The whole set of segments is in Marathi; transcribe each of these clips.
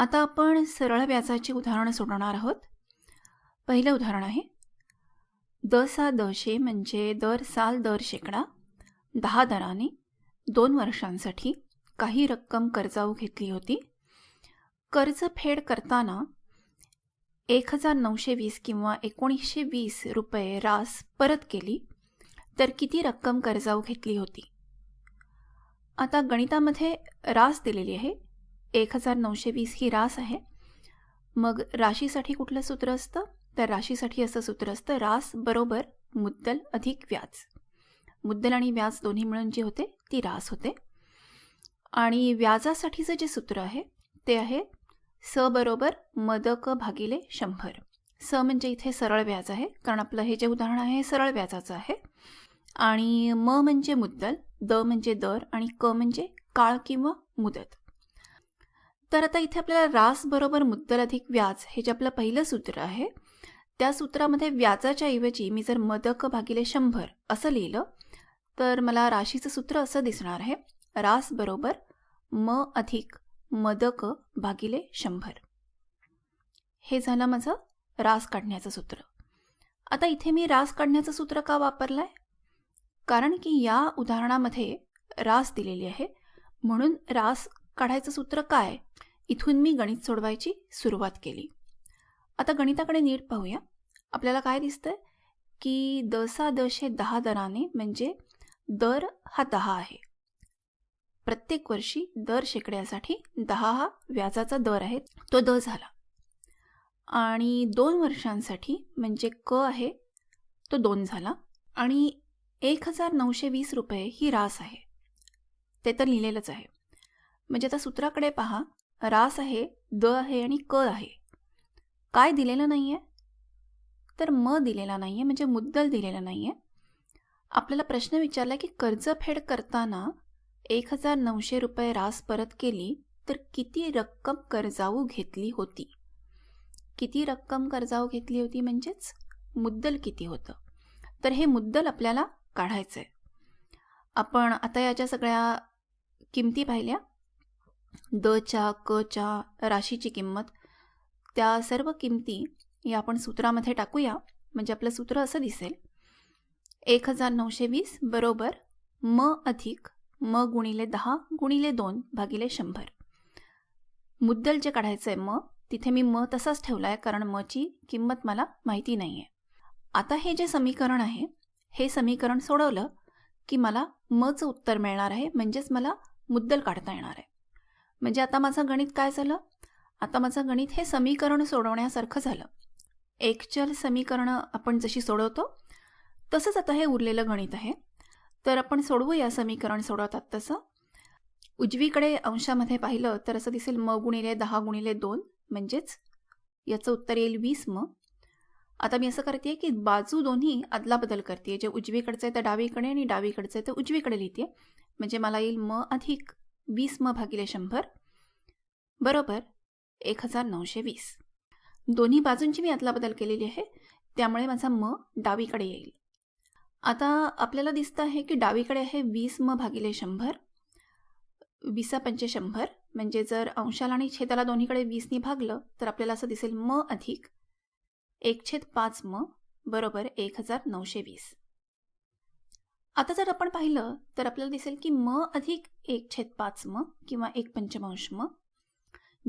आता आपण सरळ व्याजाची उदाहरणं सोडवणार आहोत. पहिलं उदाहरण आहे. द सा दशे म्हणजे दर साल दर शेकडा. दहा दराने दोन वर्षांसाठी काही रक्कम कर्जाऊ घेतली होती. कर्ज फेड करताना एक हजार नऊशे वीस किंवा एकोणीसशे वीस रुपये रास परत केली तर किती रक्कम कर्जाऊ घेतली होती? आता गणितामध्ये रास दिलेली आहे. एक हजार नऊशे वीस ही रास आहे. मग राशीसाठी कुठलं सूत्र असतं? तर राशीसाठी असं सूत्र असतं रास बरोबर मुद्दल अधिक व्याज. मुद्दल आणि व्याज दोन्ही मिळून जे होते ती रास होते. आणि व्याजासाठीचं जे सूत्र आहे ते आहे स बरोबर मदक भागिले शंभर. स म्हणजे इथे सरळ व्याज आहे कारण आपलं हे जे उदाहरण आहे हे सरळ व्याजाचं आहे. आणि म म्हणजे मुद्दल द म्हणजे दर आणि क म्हणजे काळ किंवा मुदत. तर आता इथे आपल्याला रास बरोबर मुद्दल अधिक व्याज हे जे आपलं पहिलं सूत्र आहे त्या सूत्रामध्ये व्याजाच्या ऐवजी मी जर मदक भागिले शंभर असं लिहिलं तर मला राशीचं सूत्र असं दिसणार आहे रास बरोबर म अधिक मदक भागिले शंभर. हे झालं माझं रास काढण्याचं सूत्र. आता इथे मी रास काढण्याचं सूत्र का वापरलं आहे कारण की या उदाहरणामध्ये रास दिलेली आहे म्हणून रास काढायचं सूत्र काय? इथून मी गणित सोडवायची सुरुवात केली. आता गणिताकडे नीट पाहूया. आपल्याला काय दिसतंय? की दसा दशे दहा दराने म्हणजे दर हा दहा आहे. प्रत्येक वर्षी दर शेकड्यासाठी दहा हा व्याजाचा दर आहे. तो द झाला. आणि दोन वर्षांसाठी म्हणजे क आहे तो दोन झाला. आणि एक हजार नऊशे वीस रुपये ही रास आहे. ते तर लिहिलेलंच आहे. म्हणजे आता सूत्राकडे पहा. रास आहे द आहे आणि क आहे. काय दिलेलं नाही आहे तर म दिलेला नाही आहे म्हणजे मुद्दल दिलेला नाही आहे आपल्याला प्रश्न विचारला की कर्ज फेड करताना एक हजार नऊशे रुपये रास परत केली तर किती रक्कम कर्जाऊ घेतली होती? किती रक्कम कर्जाऊ घेतली होती म्हणजेच मुद्दल किती होतं? तर हे मुद्दल आपल्याला काढायचं आहे आपण आता याच्या सगळ्या किमती पाहिल्या. द च्या क च्या राशीची किंमत त्या सर्व किमती या आपण सूत्रामध्ये टाकूया. म्हणजे आपलं सूत्र असं दिसेल. एक हजार नऊशे वीस बरोबर म अधिक म गुणिले दहा गुणिले दोन भागिले शंभर. मुद्दल जे काढायचं आहे म तिथे मी म तसाच ठेवला आहे कारण मची किंमत मला माहिती नाही आहे आता हे जे समीकरण आहे हे समीकरण सोडवलं की मला मचं उत्तर मिळणार आहे म्हणजेच मला मुद्दल काढता येणार आहे. म्हणजे आता माझं गणित काय झालं? आता माझं गणित हे समीकरण सोडवण्यासारखं झालं. एकचल समीकरणं आपण जशी सोडवतो तसंच आता हे उरलेलं गणित आहे. तर आपण सोडवूया समीकरण सोडवतात तसं. उजवीकडे अंशामध्ये पाहिलं तर असं दिसेल म गुणिले दहा गुणिले दोन म्हणजेच याचं उत्तर येईल वीस म. आता मी असं करते की बाजू दोन्ही अदलाबदल करते जे उजवीकडचं आहे तर डावीकडे आणि डावीकडचं आहे तर उजवीकडे लिहिते म्हणजे मला येईल म अधिक. वीस म भागिले शंभर. बरोबर एक हजार नऊशे वीस. दोन्ही बाजूंची मी अदलाबदल केलेली आहे त्यामुळे माझा म डावीकडे येईल. आता आपल्याला दिसतं आहे की डावीकडे आहे वीस म भागिले शंभर. वीसा पंचे शंभर म्हणजे जर अंशाला आणि छेदाला दोन्हीकडे वीसनी भागलं तर आपल्याला असं दिसेल म अधिक एक छेद पाच म बरोबर एक हजार नऊशे वीस. आता जर आपण पाहिलं तर आपल्याला दिसेल की म अधिक एक छेद पाच म किंवा एक पंचमांश म.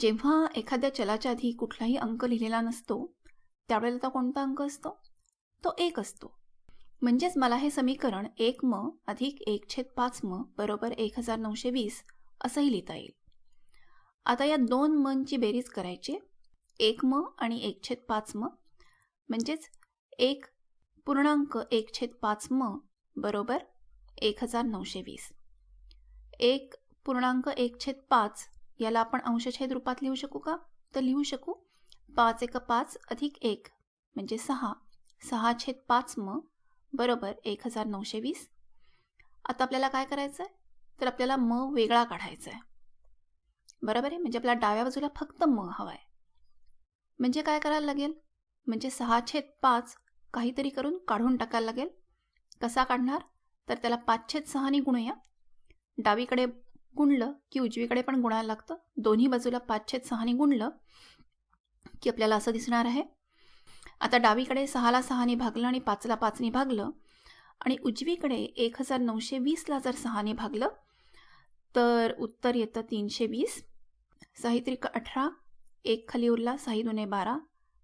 जेव्हा एखाद्या चलाच्या आधी कुठलाही अंक लिहिलेला नसतो त्यावेळेला तो कोणता अंक असतो? तो एक असतो. म्हणजेच मला हे समीकरण एक म अधिक एक छेद पाच म बरोबर एक हजार नऊशे वीस असंही लिहिता येईल. आता या दोन मनची बेरीज करायची. एक म आणि एक छेद पाच म. म्हणजेच एक पूर्णांक एक छेद पाच म बरोबर? एक हजार नऊशे वीस. एक पूर्णांक एक छेद पाच याला आपण अंशछेद रूपात लिहू शकू का? तर लिहू शकू. पाच एक पाच अधिक एक म्हणजे सहा. सहा छेद पाच म बरोबर एक हजार नऊशे वीस. आता आपल्याला काय करायचं आहे तर आपल्याला म वेगळा काढायचा आहे बरोबर आहे? म्हणजे आपल्याला डाव्या बाजूला फक्त म हवा आहे म्हणजे काय करायला लागेल? म्हणजे सहा छेद पाच काहीतरी करून काढून टाकायला लागेल. कसा काढणार? तर त्याला पाचशेत छेद सहानी गुणूया. डावीकडे गुणलं की उजवीकडे पण गुणायला लागतं. दोन्ही बाजूला पाचशे सहाने गुणलं की आपल्याला असं दिसणार आहे. आता डावीकडे सहाला सहाने भागलं आणि पाचला पाचने भागलं. आणि उजवीकडे एक हजार नऊशे वीसला जर सहाने भागलं तर उत्तर येतं तीनशे वीस साहित्रिक अठरा एक खाली उरला साही दुने बारा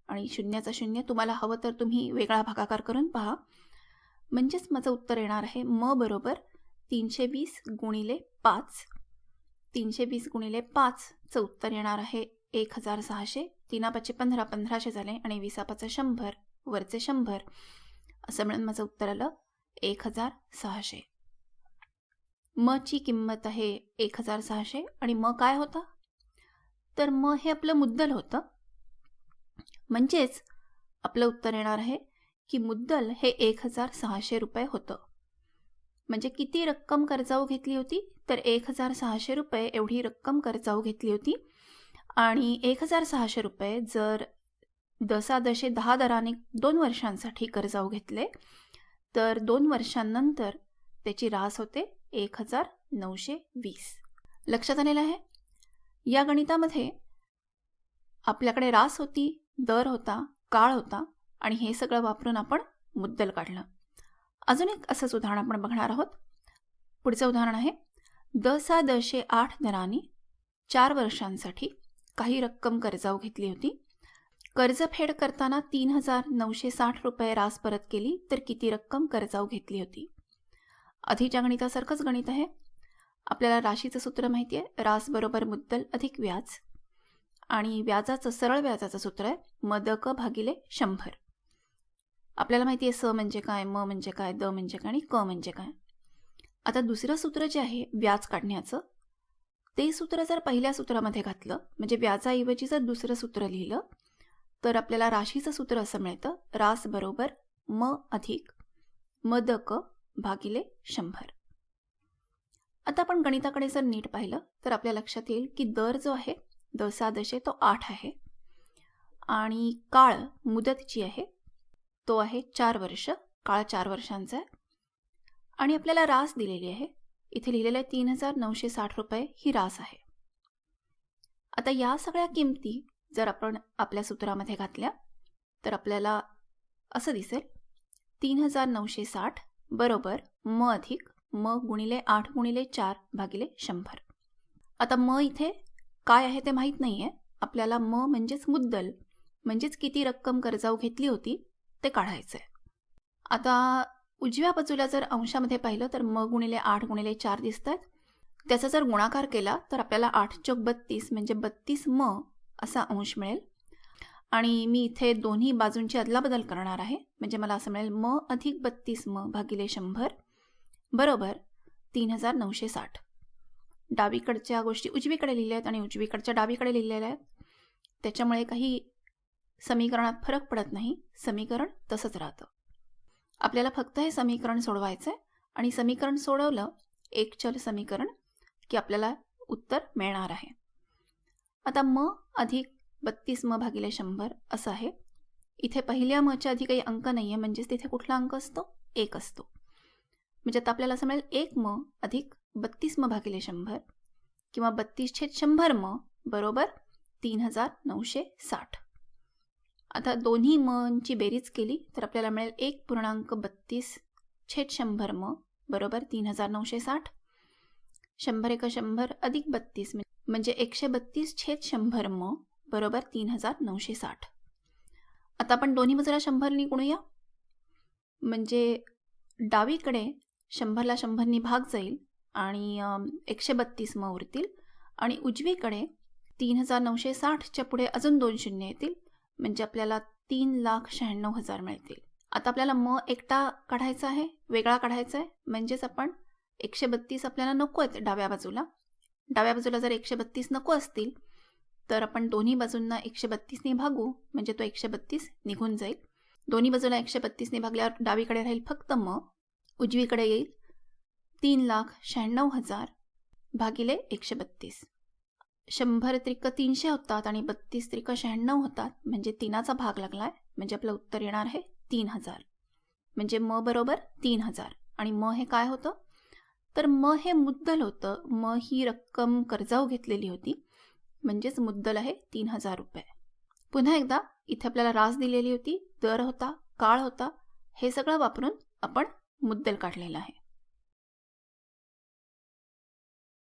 आणि शून्याचा शून्य. तुम्हाला हवं तर तुम्ही वेगळा भागाकार करून पहा. म्हणजेच माझं उत्तर येणार आहे म बरोबर तीनशे वीस गुणिले पाच. तीनशे वीस गुणिले पाचचं उत्तर येणार आहे एक हजार सहाशे तीनापाचे पंधरा पंधराशे झाले आणि विसापाचं शंभर वरचे शंभर. असं म्हणून माझं उत्तर आलं एक हजार सहाशे मची किंमत आहे एक हजार सहाशे आणि म काय होता? तर म हे आपलं मुद्दल होतं. म्हणजेच आपलं उत्तर येणार आहे की मुद्दल हे एक हजार सहाशे रुपये होतं. म्हणजे किती रक्कम कर्जाऊ घेतली होती? तर एक हजार सहाशे रुपये एवढी रक्कम कर्जाऊ घेतली होती. आणि एक हजार सहाशे रुपये जर दसादशे दहा दराने दोन वर्षांसाठी कर्जाऊ घेतले तर दोन वर्षांनंतर त्याची रास होते एक हजार नऊशे वीस. लक्षात आलेलं आहे? या गणितामध्ये आपल्याकडे रास होती दर होता काळ होता आणि हे सगळं वापरून आपण मुद्दल काढलं. अजून एक असंच उदाहरण आपण बघणार आहोत. पुढचं उदाहरण आहे. दसा दशे आठ दराने चार वर्षांसाठी काही रक्कम कर्जाऊ घेतली होती. कर्जफेड करताना तीन हजार नऊशे साठ रुपये रास परत केली तर किती रक्कम कर्जाऊ घेतली होती? आधीच्या गणितासारखंच गणित आहे. आपल्याला राशीचं सूत्र माहिती आहे. रास बरोबर मुद्दल अधिक व्याज. आणि व्याजाचं सरळ व्याजाचं सूत्र आहे. मदक भागिले शंभर. आपल्याला माहिती आहे स म्हणजे काय म म्हणजे काय द म्हणजे काय आणि क म्हणजे काय. आता दुसरं सूत्र जे आहे व्याज काढण्याचं ते सूत्र जर पहिल्या सूत्रामध्ये घातलं म्हणजे व्याजाऐवजी जर दुसरं सूत्र लिहिलं तर आपल्याला राशीचं सूत्र असं मिळतं रास बरोबर म अधिक मदक भागिले शंभर. आता आपण गणिताकडे जर नीट पाहिलं तर आपल्या लक्षात येईल की दर जो आहे दसा दशे तो आठ आहे. आणि काळ मुदत जी आहे तो आहे चार वर्ष काळ चार वर्षांचा आहे. आणि आपल्याला रास दिलेली आहे. इथे लिहिलेलं आहे तीन हजार नऊशे साठ रुपये ही रास आहे. आता या सगळ्या किमती जर आपण आपल्या सूत्रामध्ये घातल्या तर आपल्याला असं दिसेल तीन हजार नऊशे साठ बरोबर म अधिक म गुणिले आठ गुणिले चार भागिले शंभर. आता म इथे काय आहे ते माहीत नाही आहे आपल्याला म म्हणजेच मुद्दल म्हणजेच किती रक्कम कर्जाऊ घेतली होती ते काढायचं आहे आता उजव्या बाजूला जर अंशामध्ये पाहिलं तर म गुणिले आठ गुणिले चार दिसत आहेत त्याचा जर गुणाकार केला तर आपल्याला आठ चौक बत्तीस म्हणजे बत्तीस म असा अंश मिळेल. आणि मी इथे दोन्ही बाजूंची अदलाबदल करणार आहे. म्हणजे मला असं मिळेल म अधिक बत्तीस म भागिले शंभर बरोबर तीन हजार नऊशे साठ. डावीकडच्या गोष्टी उजवीकडे लिहिल्या आहेत आणि उजवीकडच्या डावीकडे लिहिलेल्या आहेत. त्याच्यामुळे काही समीकरणात फरक पडत नाही. समीकरण तसंच राहतं. आपल्याला फक्त हे समीकरण सोडवायचं आहे आणि समीकरण सोडवलं एक चल समीकरण की आपल्याला उत्तर मिळणार आहे. आता म अधिक बत्तीस म भागिले शंभर असं आहे. इथे पहिल्या मच्या आधी काही अंक नाही आहे म्हणजेच तिथे कुठला अंक असतो? एक असतो. म्हणजे आता आपल्याला असं मिळेल एक म अधिक बत्तीस म भागिले शंभर किंवा बत्तीस छेद शंभर म बरोबर तीन हजार नऊशे साठ. आता दोन्ही मनची बेरीज केली तर आपल्याला मिळेल एक पूर्णांक बत्तीस छेद शंभर म बरोबर तीन हजार नऊशे साठ. शंभर एक शंभर अधिक बत्तीस म्हणजे एकशे बत्तीस छेद शंभर म बरोबर तीन हजार नऊशे साठ. आता आपण दोन्ही बाजूला शंभरनी गुणूया म्हणजे डावीकडे शंभरला शंभरनी भाग जाईल आणि एकशे बत्तीस म उरतील आणि उजवीकडे तीन हजार नऊशे साठच्या पुढे अजून दोन शून्य येतील. म्हणजे आपल्याला तीन लाख शहाण्णव हजार मिळतील. आता आपल्याला म एकटा काढायचा आहे वेगळा काढायचा आहे म्हणजेच आपण एकशे बत्तीस आपल्याला नको आहेत डाव्या बाजूला. डाव्या बाजूला जर एकशे बत्तीस नको असतील तर आपण दोन्ही बाजूंना एकशे बत्तीसने भागू म्हणजे तो एकशे बत्तीस निघून जाईल. दोन्ही बाजूला एकशे बत्तीसने भागल्यावर डावीकडे राहील फक्त म उजवीकडे येईल तीन लाख शहाण्णव हजार भागिले एकशे बत्तीस. शंभर त्रिक तीनशे होतात आणि बत्तीस त्रिक शहाण्णव होतात. म्हणजे तीनाचा भाग लागलाय. म्हणजे आपलं उत्तर येणार आहे तीन हजार. म्हणजे म बरोबर तीन हजार. आणि म हे काय होतं? तर म हे मुद्दल होतं. म ही रक्कम कर्जाऊ घेतलेली होती. म्हणजेच मुद्दल आहे तीन हजार रुपये. पुन्हा एकदा इथे आपल्याला रास दिलेली होती. दर होता काळ होता. हे सगळं वापरून आपण मुद्दल काढलेलं आहे.